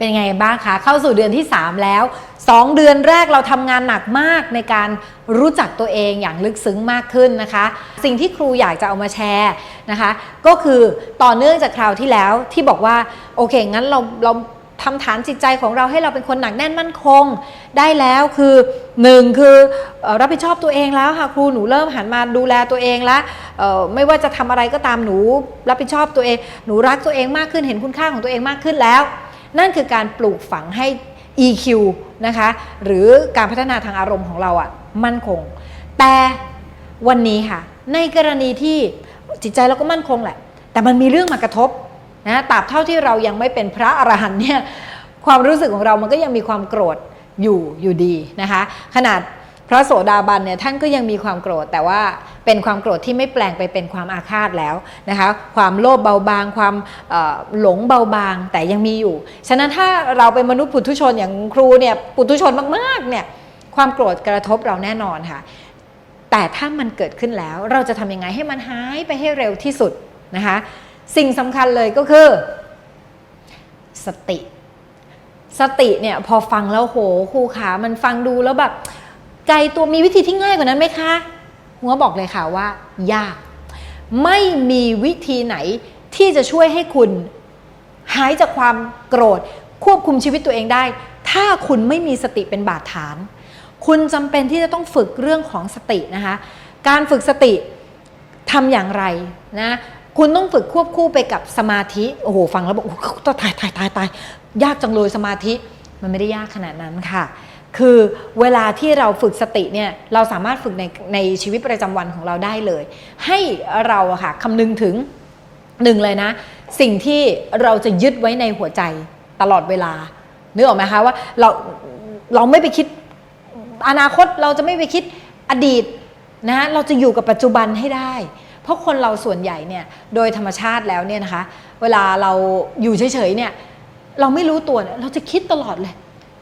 เป็นไงบ้างคะเข้าสู่เดือนที่ 3 แล้ว 2 เดือนแรกเราทำงานหนักมากในการรู้จักตัวเองอย่างลึกซึ้งมากขึ้นนะคะ สิ่งที่ครูอยากจะเอามาแชร์นะคะ ก็คือต่อเนื่องจากคราวที่แล้วที่บอกว่าโอเคงั้นเราเราทำฐานจิตใจของเราให้เราเป็นคนหนักแน่นมั่นคง ได้แล้วคือหนึ่งคือรับผิดชอบตัวเองแล้วค่ะครูหนูเริ่มหันมาดูแลตัวเองแล้วไม่ว่าจะทำอะไรก็ตามหนูรับผิดชอบตัวเอง หนูรักตัวเองมากขึ้นเห็นคุณค่าของตัวเองมากขึ้นแล้ว นั่นคือการปลูกฝังให้ EQ นะคะหรือการพัฒนาทางอารมณ์ของเราอะ่ะมั่นคง แต่วันนี้ค่ะ ในกรณีที่จิตใจเราก็มั่นคงแหละ แต่มันมีเรื่องมากระทบนะตราบเท่าที่เรายังไม่เป็นพระอรหันต์เนี่ยความรู้สึกของเรามันก็ยังมีความโกรธอยู่อยู่ดีนะคะ ขนาด พระโสดาบันเนี่ยท่านก็ยังมีความโกรธ แต่ว่าเป็นความโกรธที่ไม่แปลงไปเป็นความอาฆาตแล้วนะคะความโลภเบาบาง ความหลงเบาบางแต่ยังมีอยู่ ฉะนั้นถ้าเราเป็นมนุษย์ปุถุชนอย่างครูเนี่ยปุถุชนมากๆเนี่ยความโกรธกระทบเราแน่นอนค่ะแต่ถ้ามันเกิดขึ้นแล้วเราจะทำยังไงให้มันหายไปให้เร็วที่สุดนะคะสิ่งสำคัญเลยก็คือ สติ สติเนี่ยพอฟังแล้วโหครูขามันฟังดูแล้วแบบ ไกลตัวมีวิธีที่ง่ายกว่านั้นไหมคะ หัวบอกเลยค่ะว่า ยาก ไม่มีวิธีไหนที่จะช่วยให้คุณหายจากความโกรธ ควบคุมชีวิตตัวเองได้ ถ้าคุณไม่มีสติเป็นบาดฐาน คุณจำเป็นที่จะต้องฝึกเรื่องของสตินะคะ การฝึกสติทำอย่างไรนะคุณต้องฝึกควบคู่ไปกับสมาธิ โอ้โห ฟังแล้วบอกโอ้ตายตายตายตายยากจังเลยสมาธิ มันไม่ได้ยากขนาดนั้นค่ะ คือเวลาที่เราฝึกสติเนี่ยเราสามารถฝึกในในชีวิตประจำวันของเราได้เลย ให้เราอะค่ะคำนึงถึงหนึ่งเลยนะ สิ่งที่เราจะยึดไว้ในหัวใจตลอดเวลานึกออกไหมคะว่าเราเราไม่ไปคิดอนาคตเราจะไม่ไปคิดอดีตนะเราจะอยู่กับปัจจุบันให้ได้ เพราะคนเราส่วนใหญ่เนี่ยโดยธรรมชาติแล้วเนี่ยนะคะ เวลาเราอยู่เฉยๆเนี่ยเราไม่รู้ตัวเราจะคิดตลอดเลย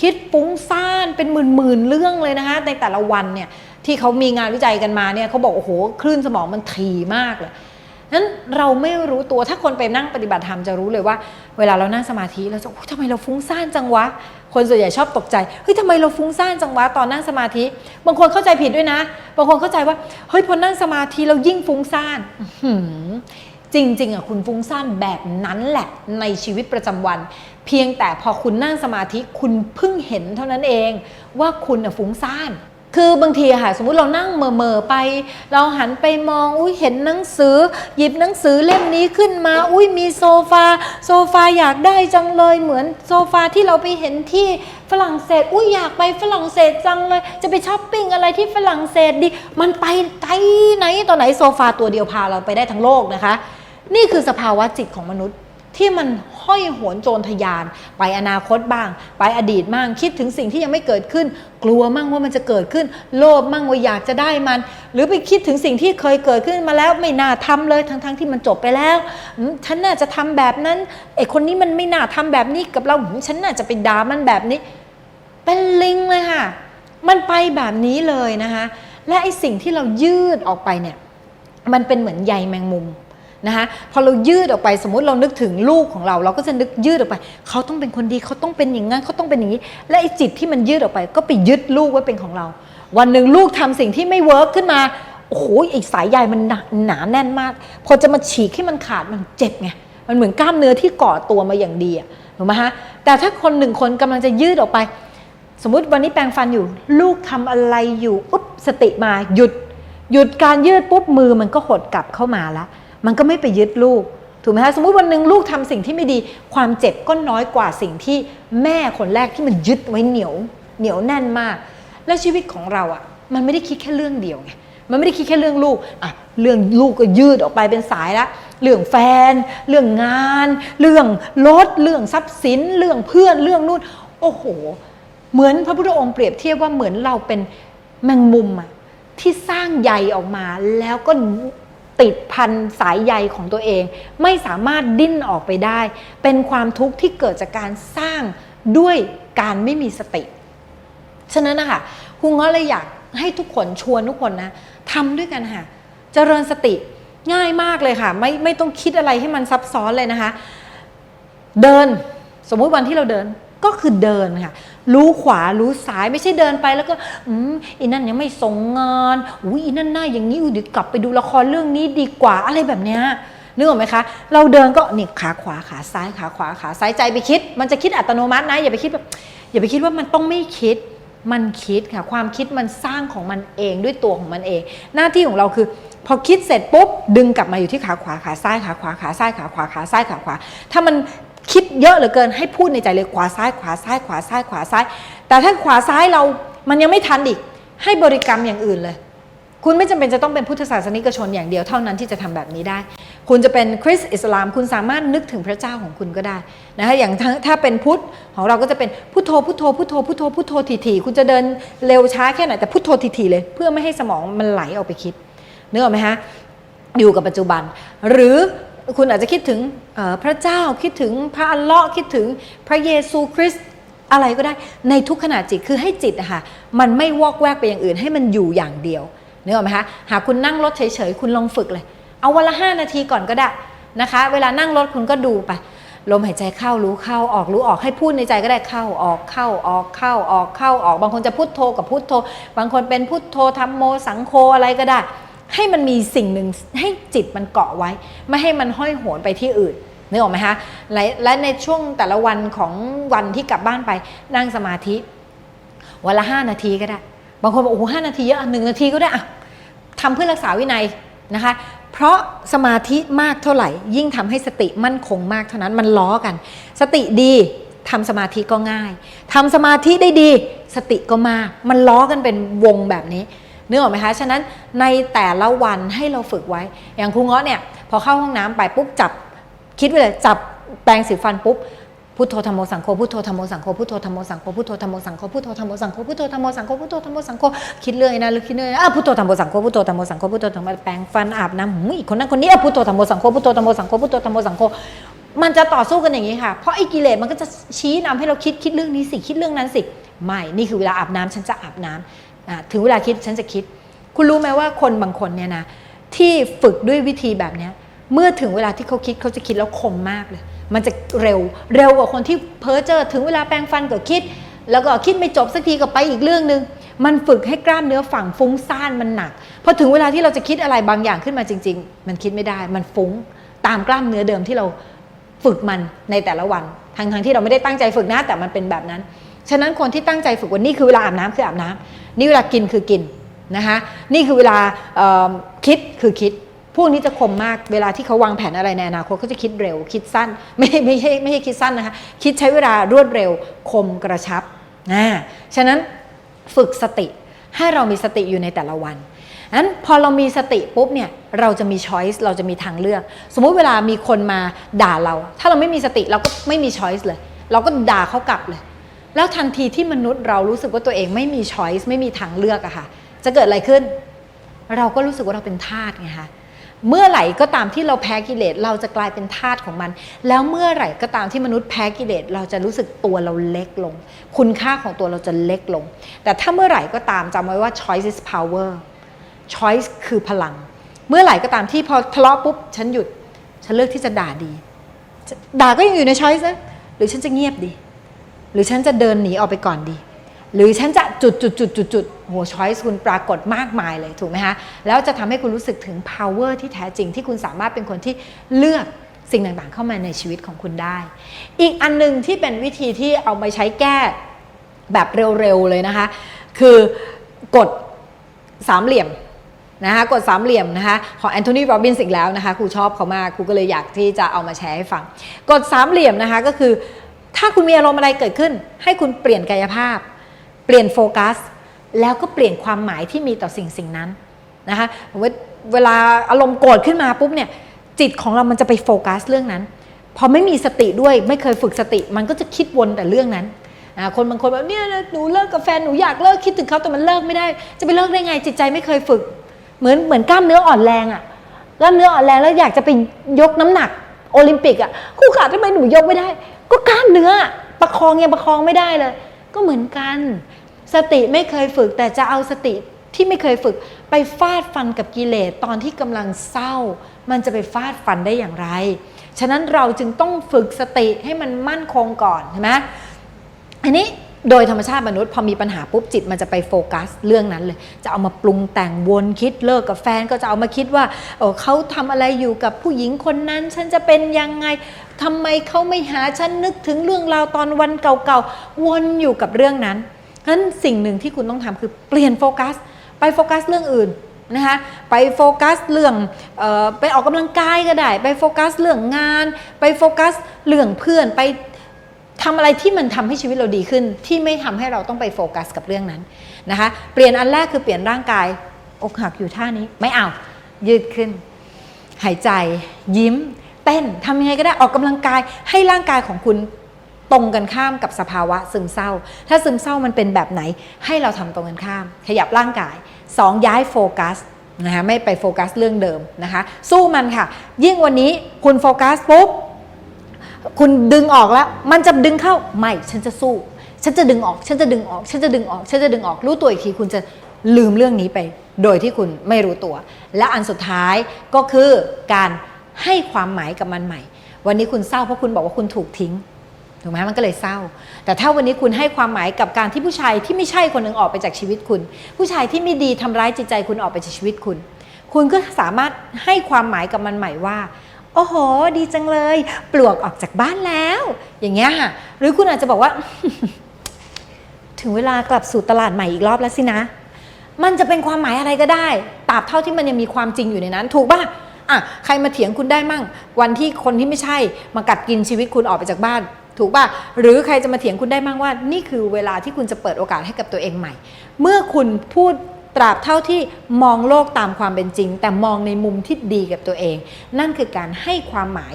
คิดฟุ้งซ่านเป็นหมื่นๆเรื่องเลยนะคะในแต่ละวันเนี่ยที่เขามีงานวิจัยกันมาเนี่ยเขาบอกโอ้โหคลื่นสมองมันถี่มากเลยนั้นเราไม่รู้ตัวถ้าคนไปนั่งปฏิบัติธรรมจะรู้เลยว่า เวลาเรานั่งสมาธิเราจะทำไมเราฟุ้งซ่านจังวะ คนส่วนใหญ่ชอบตกใจเฮ้ยทำไมเราฟุ้งซ่านจังวะตอนนั่งสมาธิ บางคนเข้าใจผิดด้วยนะ บางคนเข้าใจว่าเฮ้ยพอนั่งสมาธิเรายิ่งฟุ้งซ่านจริงๆอะคุณฟุ้งซ่านแบบนั้นแหละในชีวิตประจำวัน เพียงแต่พอคุณนั่งสมาธิคุณเพิ่งเห็นเท่านั้นเองว่าคุณอะฟุ้งซ่านคือบางทีค่ะสมมุติเรานั่งเม่อๆไป เราหันไปมองอุ้ยเห็นหนังสือ หยิบหนังสือเล่มนี้ขึ้นมา อุ้ยมีโซฟา โซฟาอยากได้จังเลยเหมือนโซฟาที่เราไปเห็นที่ฝรั่งเศส อุ้ยอยากไปฝรั่งเศสจังเลย จะไปช้อปปิ้งอะไรที่ฝรั่งเศสดี มันไปไกลไหนต่อไหนโซฟาตัวเดียวพาเราไปได้ทั้งโลกนะคะ นี่คือสภาวะจิตของมนุษย์ ที่มันห้อยโหนโจรทยาน ไปอนาคตบ้าง ไปอดีตบ้างคิดถึงสิ่งที่ยังไม่เกิดขึ้น กลัวมั่งว่ามันจะเกิดขึ้น โลภมั่งว่าอยากจะได้มัน หรือไปคิดถึงสิ่งที่เคยเกิดขึ้นมาแล้วไม่น่าทำเลยทั้งๆที่มันจบไปแล้วฉันน่าจะทำแบบนั้นไอ้คนนี้มันไม่น่าทำแบบนี้กับเราฉันน่าจะไปด่ามันแบบนี้ เป็นลิงเลยค่ะมันไปแบบนี้เลยนะคะและไอ้สิ่งที่เรายืดออกไปเนี่ยมันเป็นเหมือนใยแมงมุม นะคะพอเรายืดออกไปสมมติเรานึกถึงลูกของเรา เราก็จะนึกยืดออกไป เขาต้องเป็นคนดีเขาต้องเป็นอย่างนั้นเขาต้องเป็นอย่างนี้ และไอ้จิตที่มันยืดออกไป ก็ไปยึดลูกไว้เป็นของเรา วันหนึ่งลูกทำสิ่งที่ไม่เวิร์กขึ้นมาโอ้โหไอ้สายใยมันหนาหนาแน่นมาก พอจะมาฉีกให้มันขาดมันเจ็บไงมันเหมือนกล้ามเนื้อที่ก่อตัวมาอย่างดีอะถูกไหมฮะแต่ถ้าคนหนึ่งคนกำลังจะยืดออกไป สมมุติวันนี้แปรงฟันอยู่ ลูกทำอะไรอยู่อุ๊บสติมาหยุด หยุดการยืดปุ๊บมือมันก็หดกลับเข้ามาแล้ว มันก็ไม่ไปยึดลูกถูกไหมคะสมมุติวันหนึ่งลูกทำสิ่งที่ไม่ดี ความเจ็บก็น้อยกว่าสิ่งที่แม่คนแรกที่มันยึดไว้เหนียวเหนียวแน่นมาก และชีวิตของเราอะ่ะ มันไม่ได้คิดแค่เรื่องเดียวไงมันไม่ได้คิดแค่เรื่องลูกอะเรื่องลูกก็ยืดออกไปเป็นสายละเรื่องแฟน เรื่องงาน เรื่องรถเรื่องทรัพย์สิน เรื่องเพื่อนเรื่องนู่นโอ้โห เหมือนพระพุทธองค์เปรียบเทียบว่าเหมือนเราเป็นแมงมุมอะที่สร้างใยออกมาแล้วก็ ติดพันสายใยของตัวเอง ไม่สามารถดิ้นออกไปได้ เป็นความทุกข์ที่เกิดจากการสร้างด้วยการไม่มีสติ ฉะนั้นนะคะคุณก็เลยอยากให้ทุกคนชวนทุกคนนะทำด้วยกันค่ะเจริญสติง่ายมากเลยค่ะ ไม่ไม่ต้องคิดอะไรให้มันซับซ้อนเลยนะคะ เดินสมมุติวันที่เราเดิน ก็คือเดินค่ะ รู้ขวารู้ซ้ายไม่ใช่เดินไปแล้วก็ อืมอีนั่นยังไม่ส่งงานอุ้ยอีนั่นหน้าอย่างนี้อุ๊ยเดี๋ยวกลับไปดูละครเรื่องนี้ดีกว่าอะไรแบบเนี้ยนึกออกไหมคะ เราเดินก็นี่ขาขวาขาซ้ายขาขวาขาซ้ายใจไปคิด มันจะคิดอัตโนมัตินะอย่าไปคิดแบบอย่าไปคิดว่ามันต้องไม่คิดมันคิดค่ะ ความคิดมันสร้างของมันเองด้วยตัวของมันเอง หน้าที่ของเราคือ พอคิดเสร็จปุ๊บดึงกลับมาอยู่ที่ขาขวาขาซ้ายขาขวาขาซ้ายขาขวาขาซ้ายขาขวา ถ้ามัน คิดเยอะเหลือเกินให้พูดในใจเลยขวาซ้ายขวาซ้ายขวาซ้ายขวาซ้าย แต่ถ้าขวาซ้ายเรามันยังไม่ทันอีก ให้บริกรรมอย่างอื่นเลย คุณไม่จำเป็นจะต้องเป็นพุทธศาสนิกชนอย่างเดียวเท่านั้นที่จะทำแบบนี้ได้ คุณจะเป็นคริสต์อิสลาม คุณสามารถนึกถึงพระเจ้าของคุณก็ได้นะคะอย่างถ้าถ้าเป็นพุทธของเราก็จะเป็นพุทโธพุทโธพุทโธพุทโธพุทโธทีๆคุณจะเดินเร็วช้าแค่ไหนแต่พุทโธทีๆเลย เพื่อไม่ให้สมองมันไหลออกไปคิดนึกออกไหมฮะอยู่กับปัจจุบัน หรือ คุณอาจจะคิดถึงพระเจ้าคิดถึงพระอัลเลาะห์คิดถึงพระเยซูคริสต์อะไรก็ได้ในทุกขณะจิตคือให้จิตอะค่ะมันไม่วอกแวกไปอย่างอื่นให้มันอยู่อย่างเดียวนึกออกไหมคะหากคุณนั่งรถเฉยๆคุณลองฝึกเลย เอาวันละห้านาทีก่อนก็ได้นะคะ เวลานั่งรถคุณก็ดูไปลมหายใจเข้ารู้เข้าออกรู้ออกให้พูดในใจก็ได้เข้าออกเข้าออกเข้าออกเข้าออก บางคนจะพุทโธกับพุทโธ บางคนเป็นพุทโธธรรมโมสังโฆอะไรก็ได้ ให้มันมีสิ่งหนึ่งให้จิตมันเกาะไว้ ไม่ให้มันห้อยโหนไปที่อื่นนึกออกไหมคะและและในช่วงแต่ละวันของวันที่กลับบ้านไปนั่งสมาธิ วันละห้านาทีก็ได้ บางคนบอกโอ้โหห้านาทีเยอะหนึ่งนาทีก็ได้อะทำเพื่อรักษาวินัยนะคะ เพราะสมาธิมากเท่าไหร่ ยิ่งทำให้สติมั่นคงมากเท่านั้นมันล้อกัน สติดีทำสมาธิก็ง่ายทำสมาธิได้ดี สติก็มาก มันล้อกันเป็นวงแบบนี้ นึกออกไหมคะ ฉะนั้นในแต่ละวันให้เราฝึกไว้ อย่างครูเงาะเนี่ยพอเข้าห้องน้ำไปปุ๊บจับคิดไว้เลยจับแปรงสีฟันปุ๊บพุทโธธรรมโมสังโฆพุทโธธรรมโมสังโฆพุทโธธรรมโมสังโฆพุทโธธรรมโมสังโฆพุทโธธรรมโมสังโฆพุทโธธรรมโมสังโฆพุทโธธรรมโมสังโฆคิดเรื่อยนะหรือคิดเรื่อยอะพุทโธธรรมโมสังโฆพุทโธธรรมโมสังโฆพุทโธธรรมโมแปรงฟันอาบน้ำอีกคนนั้นคนนี้อะพุทโธธรรมโมสังโฆพุทโธธรรมโมสังโฆพุทโธธรรมโมสังโฆมันจะต่อสู้กันอย่างนี้ค่ะ เพราะไอ้กิเลสมันก็จะชี้นำให้เราคิดคิดเรื่องนี้สิคิดเรื่องนั้นสิ ไม่ นี่คือเวลาอาบน้ำฉันจะอาบน้ำอะ ถึงเวลาคิดฉันจะคิด คุณรู้ไหมว่าคนบางคนเนี่ยนะที่ฝึกด้วยวิธีแบบนี้เมื่อถึงเวลาที่เขาคิดเขาจะคิดแล้วคมมากเลย มันจะเร็วเร็วกว่าคนที่เพ้อเจอถึงเวลาแปรงฟันก็คิด แล้วก็คิดไม่จบสักทีก็ไปอีกเรื่องหนึ่งมันฝึกให้กล้ามเนื้อฝั่งฟุ้งซ่านมันหนักพอถึงเวลาที่เราจะคิดอะไรบางอย่างขึ้นมาจริง ๆ มันคิดไม่ได้ มันฟุ้งตามกล้ามเนื้อเดิมที่เราฝึกมันในแต่ละวันทั้งๆที่เราไม่ได้ตั้งใจฝึกนะแต่มันเป็นแบบนั้น ฉะนั้นคนที่ตั้งใจฝึกวันนี้คือเวลาอาบน้ำคืออาบน้ำนี่เวลากินคือกินนะคะนี่คือเวลาคิดคือคิดพวกนี้จะคมมากเวลาที่เขาวางแผนอะไรในอนาคตเขาจะคิดเร็ว คิดสั้นไม่ไม่ใช่ไม่ใช่คิดสั้นนะคะคิดใช้เวลารวดเร็วคมกระชับนะฉะนั้นฝึกสติให้เรามีสติอยู่ในแต่ละวันนั้นพอเรามีสติปุ๊บเนี่ยเราจะมีช้อยส์เราจะมีทางเลือก สมมุติเวลามีคนมาด่าเรา ถ้าเราไม่มีสติเราก็ไม่มีช้อยส์เลย เราก็ด่าเขากลับเลย แล้วทันทีที่มนุษย์เรารู้สึกว่าตัวเองไม่มีช้อยส์ไม่มีทางเลือกอะค่ะ จะเกิดอะไรขึ้น เราก็รู้สึกว่าเราเป็นทาสไงคะเมื่อไหร่ก็ตามที่เราแพ้กิเลสเราจะกลายเป็นทาสของมัน แล้วเมื่อไหร่ก็ตามที่มนุษย์แพ้กิเลสเราจะรู้สึกตัวเราเล็กลง คุณค่าของตัวเราจะเล็กลง แต่ถ้าเมื่อไหร่ก็ตามจำไว้ว่า choice is power choice คือพลัง เมื่อไหร่ก็ตามที่พอทะเลาะปุ๊บฉันหยุด ฉันเลือกที่จะด่าดี ด่าก็ยังอยู่ใน choice นะหรือฉันจะเงียบดี หรือฉันจะเดินหนีออกไปก่อนดี หรือฉันจะจุดจุดจุดจุดจุดโหช้อยส์คุณปรากฏมากมายเลยถูกไหมคะแล้วจะทำให้คุณรู้สึกถึง power ที่แท้จริงที่คุณสามารถเป็นคนที่เลือกสิ่งต่างๆ เข้ามาในชีวิตของคุณได้ อีกอันหนึงที่เป็นวิธีที่เอาไปใช้แก้แบบเร็วๆเลยนะคะ คือกดสามเหลี่ยมนะคะกดสามเหลี่ยมนะคะของแอนโทนีโรบินส์อีกแล้วนะคะครูชอบเขามากครูก็เลยอยากที่จะเอามาแชร์ให้ฟัง กดสามเหลี่ยมนะคะก็คือ ถ้าคุณมีอารมณ์อะไรเกิดขึ้น ให้คุณเปลี่ยนกายภาพ เปลี่ยนโฟกัส แล้วก็เปลี่ยนความหมายที่มีต่อสิ่งสิ่งนั้นนะคะเวลาอารมณ์โกรธขึ้นมาปุ๊บเนี่ยจิตของเรามันจะไปโฟกัสเรื่องนั้น พอไม่มีสติด้วยไม่เคยฝึกสติ มันก็จะคิดวนแต่เรื่องนั้นคนบางคนแบบเนี่ยหนูเลิกกับแฟนหนูอยากเลิกคิดถึงเขาแต่มันเลิกไม่ได้ จะไปเลิกได้ไงจิตใจไม่เคยฝึก เหมือนเหมือนกล้ามเนื้ออ่อนแรงอะกล้ามเนื้ออ่อนแรงแล้วอยากจะไปยกน้ำหนักโอลิมปิกอะครูขาทำไมหนูยกไม่ได้ ก็กล้ามเนื้อประคองยังประคองไม่ได้เลย ก็เหมือนกัน สติไม่เคยฝึกแต่จะเอาสติที่ไม่เคยฝึกไปฟาดฟันกับกิเลสตอนที่กำลังเศร้า มันจะไปฟาดฟันได้อย่างไร ฉะนั้นเราจึงต้องฝึกสติให้มันมั่นคงก่อนใช่ไหมอันนี้ โดยธรรมชาติมนุษย์พอมีปัญหาปุ๊บจิตมันจะไปโฟกัสเรื่องนั้นเลย จะเอามาปรุงแต่งวนคิดเลิกกับแฟนก็จะเอามาคิดว่าเออเขาทำอะไรอยู่กับผู้หญิงคนนั้น ฉันจะเป็นยังไงทำไมเขาไม่หาฉันนึกถึงเรื่องราวตอนวันเก่าๆวนอยู่กับเรื่องนั้นนั้นสิ่งหนึ่งที่คุณต้องทำคือเปลี่ยนโฟกัส ไปโฟกัสเรื่องอื่นนะคะไปโฟกัสเรื่องออไปออกกำลังกายก็ได้ ไปโฟกัสเรื่องงาน ไปโฟกัสเรื่องเพื่อนไป ทำอะไรที่มันทำให้ชีวิตเราดีขึ้น ที่ไม่ทำให้เราต้องไปโฟกัสกับเรื่องนั้นนะคะ เปลี่ยนอันแรกคือเปลี่ยนร่างกาย อกหักอยู่ท่านี้ไม่เอายืดขึ้น หายใจ ยิ้ม เต้นทำยังไงก็ได้ออกกำลังกายให้ร่างกายของคุณตรงกันข้ามกับสภาวะซึมเศร้า ถ้าซึมเศร้ามันเป็นแบบไหน ให้เราทำตรงกันข้าม ขยับร่างกาย 2 ย้ายโฟกัสนะคะไม่ไปโฟกัสเรื่องเดิมนะคะ สู้มันค่ะ ยิ่งวันนี้คุณโฟกัสปุ๊บ คุณดึงออกแล้ว มันจะดึงเข้าไม่ฉันจะสู้ ฉันจะดึงออก ฉันจะดึงออก ฉันจะดึงออก ฉันจะดึงออก รู้ตัวอีกทีคุณจะลืมเรื่องนี้ไป โดยที่คุณไม่รู้ตัว และอันสุดท้ายก็คือการให้ความหมายกับมันใหม่ วันนี้คุณเศร้าเพราะคุณบอกว่าคุณถูกทิ้งถูกไหมมันก็เลยเศร้า แต่ถ้าวันนี้คุณให้ความหมายกับการที่ผู้ชายที่ไม่ใช่คนหนึ่งออกไปจากชีวิตคุณ ผู้ชายที่ไม่ดีทำร้ายจิตใจคุณออกไปจากชีวิตคุณ คุณก็สามารถให้ความหมายกับมันใหม่ว่า โอ้โห ดีจังเลย ปลวกออกจากบ้านแล้ว อย่างเงี้ยค่ะ หรือคุณอาจจะบอกว่า ถึงเวลากลับสู่ตลาดใหม่อีกรอบแล้วสินะ มันจะเป็นความหมายอะไรก็ได้ตราบเท่าที่มันยังมีความจริงอยู่ในนั้น ถูกป่ะอะใครมาเถียงคุณได้มั่ง วันที่คนที่ไม่ใช่มากัดกินชีวิตคุณออกไปจากบ้าน ถูกป่ะหรือใครจะมาเถียงคุณได้มั่งว่า นี่คือเวลาที่คุณจะเปิดโอกาสให้กับตัวเองใหม่ เมื่อคุณพูด ตราบเท่าที่มองโลกตามความเป็นจริง แต่มองในมุมที่ดีกับตัวเอง นั่นคือการให้ความหมาย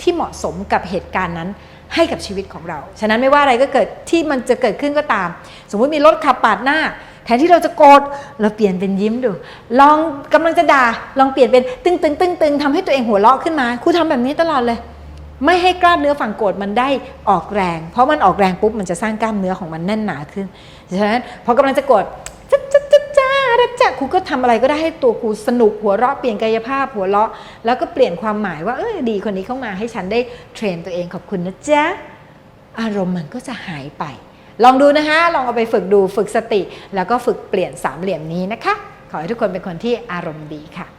ที่เหมาะสมกับเหตุการณ์นั้นให้กับชีวิตของเรา ฉะนั้นไม่ว่าอะไรก็เกิดที่มันจะเกิดขึ้นก็ตาม สมมุติมีรถขับปาดหน้า แทนที่เราจะโกรธเราเปลี่ยนเป็นยิ้มดู ลองกำลังจะด่าลองเปลี่ยนเป็นตึงตึงตึงตึงทำให้ตัวเองหัวเราะขึ้นมาครูทำแบบนี้ตลอดเลย ไม่ให้กล้ามเนื้อฝั่งโกรธมันได้ออกแรง เพราะมันออกแรงปุ๊บมันจะสร้างกล้ามเนื้อของมันแน่นหนาขึ้น ฉะนั้นพอกำลังจะโกรธจ๊ะจ๊ะ จะจ้าจ๊ะจ๊ะครูก็ทำอะไรก็ได้ให้ตัวครูสนุกหัวเราะเปลี่ยนกายภาพหัวเราะ แล้วก็เปลี่ยนความหมายว่าเออดีคนนี้เข้ามาให้ฉันได้เทรนตัวเองขอบคุณนะจ๊ะอารมณ์มันก็จะหายไป ลองดูนะคะลองเอาไปฝึกดูฝึกสติ แล้วก็ฝึกเปลี่ยนสามเหลี่ยมนี้นะคะ ขอให้ทุกคนเป็นคนที่อารมณ์ดีค่ะ